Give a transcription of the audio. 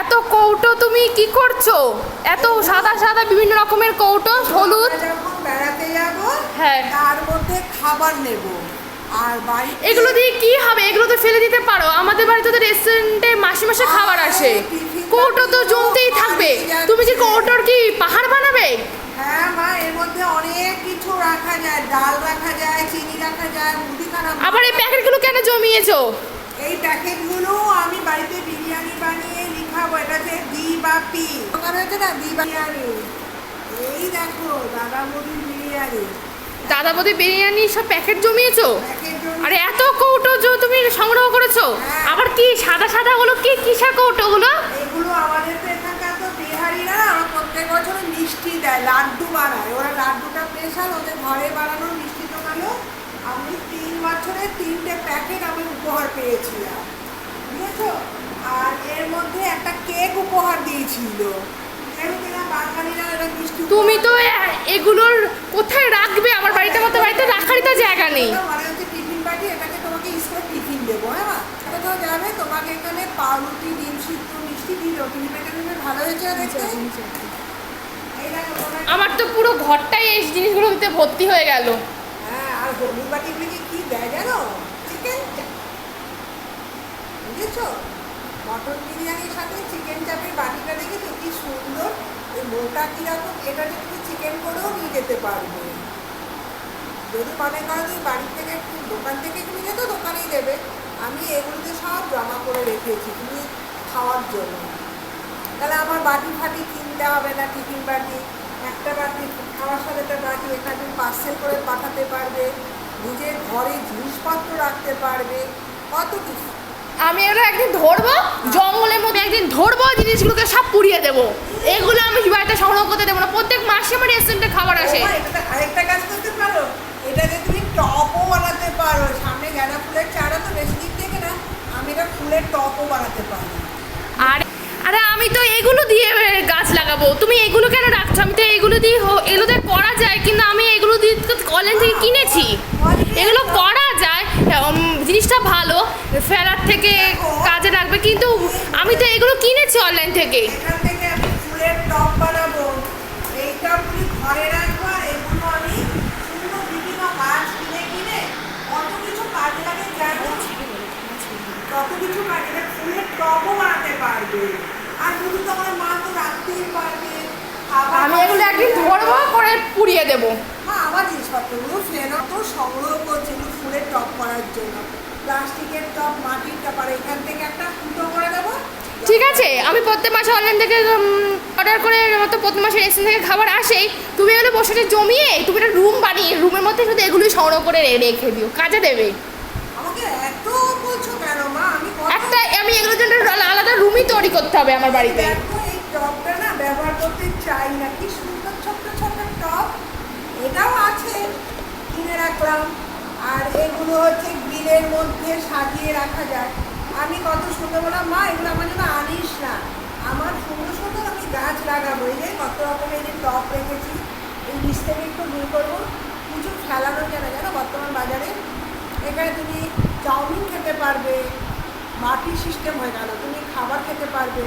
এত কৌটো তুমি কি করছ? এত সাদা সাদা বিভিন্ন রকমের কৌটো হলুদ। বেড়াতে যাব হ্যাঁ। তার মধ্যে খাবার নেব। আর বাড়ি এগুলো দিয়ে কি হবে? এগুলো তো ফেলে দিতে পারো। আমাদের বাড়িতে তো রেস্টুরেন্টে মাসে মাসে খাবার আসে। কৌটো তো জমতেই থাকবে। তুমি কি কৌটোর কি পাহাড় বানাবে? হ্যাঁ মা এর মধ্যে অনেক কিছু রাখা যায়। ডাল রাখা যায় চিনি রাখা যায় মুদিখানা আবার এই প্যাকেটগুলো কেন জমিয়েছো? এই প্যাকেটগুলো হয়েছে না এই দেখো দাদা মুদির বিরিয়ানি। দাদা বৌদি বিরিয়ানি সব প্যাকেট জমিয়েছো? আরে এত কৌটো যে তুমি সংগ্রহ করেছ? হ্যাঁ। আবার কি সাদা সাদা গুলো কি কিসের কৌটো গুলো এগুলো আমাদের তো এখানকার তো বিহারিরা প্রত্যেক বছর মিষ্টি দেয় লাড্ডু বানায়। ওরা লাড্ডুটা স্পেশাল ওদের ঘরে বানানোর মিষ্টি দোকানেও আমি তিন বছরে তিনটে প্যাকেট আমি উপহার পেয়েছিলাম বুঝেছ? আর এর মধ্যে একটা কেক উপহার দিয়েছিল। তুমি তো এগুলোর কোথায় রাখবে? আমার বাড়িতে মতো বাড়িতে রাখারই তো জায়গা নেই। মানে তোমাকে হ্যাঁ? তোমাকে এখানে পাউরুটি ডিম সিদ্ধ মিষ্টি দিল ভালো হয়েছে দেখতে। তোমার আমার তো পুরো ঘরটাই এই জিনিসগুলোতে ভর্তি হয়ে গেল। হ্যাঁ আর হলুদ বাটিগুলিকে কি দেয় জানো? চিকেন বুঝেছ? মটন বিরিয়ানির সাথে চিকেন চাপের বাটিটা দেখেছ কি সুন্দর। ওই মোটা কীরকম এটাতে তুমি চিকেন করেও নিয়ে যেতে পারবে। যদি মনে করো তুমি বাড়ি থেকে দোকান থেকে কিনে যেত, দোকানেই দেবে। আমি এগুলোতে সব জমা করে রেখেছি তুমি খাওয়ার জন্য। তাহলে আমার বাটি ফাটি কিনতে হবে না, টিফিন বাটি? একটা বাটি খাওয়ার সাথে একটা বাটি, এখানে পার্সেল করে পাঠাতে পারবে। নিজের ঘরে জিনিসপত্র রাখতে পারবে। কত কিছু। আমি এগুলো একদিন ধরবো জঙ্গলের মধ্যে একদিন ধরবো জিনিসগুলোকে সব পুড়িয়ে দেবো। এগুলো আমি বাড়িতে সংগ্রহ করতে দেবো না। প্রত্যেক মাসে আমার রেস্টুরেন্টে খাবার আসে। আরেকটা কাজ করতে পারো। এটাতে তুমি টপও বানাতে পারো। সামনে গাঁদা ফুলের চারা তো বেশি দিক থেকে না আমি এটা ফুলের টপও বানাতে পারি আর আরে আমি তো এগুলো দিয়ে গাছ লাগাবো। তুমি এগুলো কেন রাখছো? আমি তো এগুলো দিয়ে এগুলো দিয়ে করা যায় কিন্তু আমি এগুলো দিয়ে অনলাইন থেকে কিনেছি। অনলাইন থেকে এখান থেকে আমি ফুলের টপ বানাবো। এই টপগুলি ঘরে রাখব আর এগুলো আমি সুন্দর বিভিন্ন গাছ কিনে কিনে কত কিছু কাজে লাগে জানো? কত কিছু কাজে লাগে ফুলের টপও বানাতে পারবে। আর শুধু তো আমার মা তো রাখতেই পারবে। আমি এগুলো একদিন ধরবো করে পুড়িয়ে দেবো। মা আমার জিনিসপত্রগুলো তো সংগ্রহ করছে ফুলের টপ করার জন্য। প্লাস্টিকের টপ মাটির টপ আর এখান থেকে একটা ঠিক আমি প্রত্যেক মাসে অনলাইন থেকে অর্ডার করে তো প্রত্যেক মাসে রেস্টুরেন্ট থেকে খাবার আসেই। তুমি এগুলো বসে জমিয়ে তুমি একটা রুম বানিয়ে রুমের মধ্যে শুধু এগুলোই সংগ্রহ করে রেখে দিও। কাজে দেবে। একটা আমি এগুলোর জন্য আলাদা রুমই তৈরি করতে হবে আমার বাড়িতে। ব্যবহার করতে চাই না। কি সুন্দর ছোট্ট ছোট্ট টপ এটাও আছে কিনে রাখলাম। আর এগুলো হচ্ছে বিলের মধ্যে সাজিয়ে রাখা যায়। আমি কত সুন্দর বললাম মা, এগুলো আমার জন্য আনিস না। আমার সুন্দর সুন্দর আমি গাছ লাগাবো। এই যে কত রকমের যে টপ রেখেছি, এই নিচ থেকে একটু দূর করব। কিছু ফেলানো যায় জানো, বর্তমান বাজারে। এখানে তুমি চাউমিন খেতে পারবে মাটির সিস্টেম হয়ে গেল। তুমি খাবার খেতে পারবে।